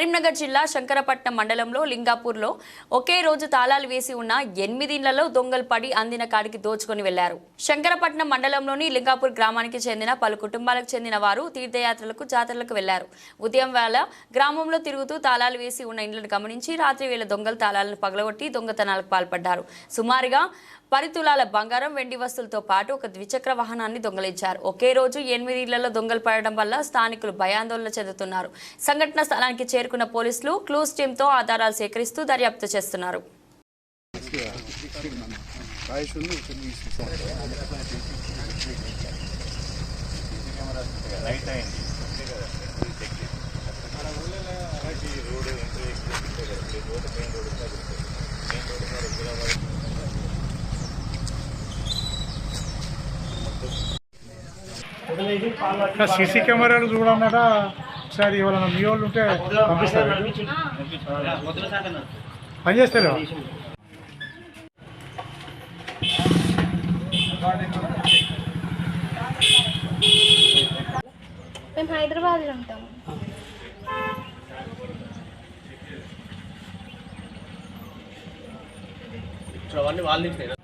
కరీంనగర్ జిల్లా శంకరపట్నం మండలంలో లింగాపూర్లో ఒకే రోజు తాళాలు వేసి ఉన్న ఎనిమిదిళ్ళలో దొంగలు పడి అందిన కాడికి దోచుకొని వెళ్ళారు. శంకరపట్నం మండలంలోని లింగాపూర్ గ్రామానికి చెందిన పలు కుటుంబాలకు చెందిన వారు తీర్థయాత్రలకు జాతరలకు వెళ్ళారు. ఉదయం వేళ గ్రామంలో తిరుగుతూ తాళాలు వేసి ఉన్న ఇండ్లను గమనించి రాత్రి వేళ దొంగలు తాళాలను పగలగొట్టి దొంగతనాలకు పాల్పడ్డారు. సుమారుగా పరితులాల బంగారం వెండి వస్తువులతో పాటు ఒక ద్విచక్ర వాహనాన్ని దొంగలించారు. ఒకే రోజు ఎనిమిది ఇళ్ళలో దొంగలు పడడం వల్ల స్థానికులు భయాందోళన చెందుతున్నారు. సంఘటన స్థలానికి చేరుకున్న పోలీసులు క్లూస్ టీంతో ఆధారాలు సేకరిస్తూ దర్యాప్తు చేస్తున్నారు. ఆయుష్ సీసీ కెమెరాలు చూడమట ఒకసారి ఎవరైనా మీ వాళ్ళు ఉంటే పంపిస్తారు. పని చేస్తారు. మేము హైదరాబాద్లో ఉంటాము అవన్నీ వాళ్ళ నుంచి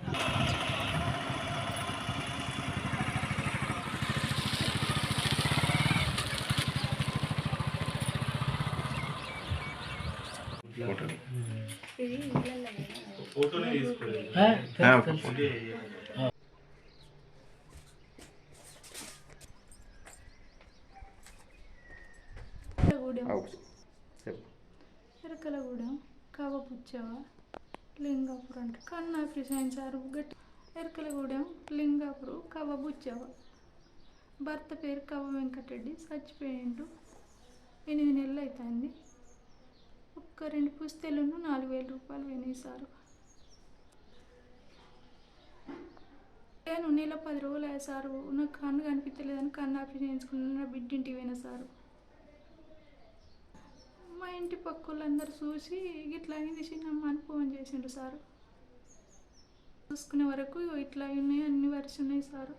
ఎరకలగూడెం కవపుచ్చవ? లింగాపురం అంటే. కన్నాపి సారు గట్టి. ఎరకలగూడెం లింగాపురం. కవబుచ్చవ భర్త పేరు కవ వెంకటరెడ్డి. చచ్చిపోయిండు. ఎనిమిది నెలలు అవుతుంది ఒక రెండు పుస్తెలను నాలుగు వేల రూపాయలు వినేశారు. నేను నెల పది రోజులు అయ్యా సారు నాకు కన్ను కనిపించలేదని కన్ను ఆపరేషన్ చేయించుకున్నాను నా బిడ్డింటికి పోయిన సారు మా ఇంటి పక్కలందరూ చూసి ఇట్లా అయింది చిన్నమ్మ అని ఫోన్ చేసిండ్రు సారు. చూసుకునే వరకు ఇట్లా ఉన్నాయి అన్ని వరుస ఉన్నాయి సారు.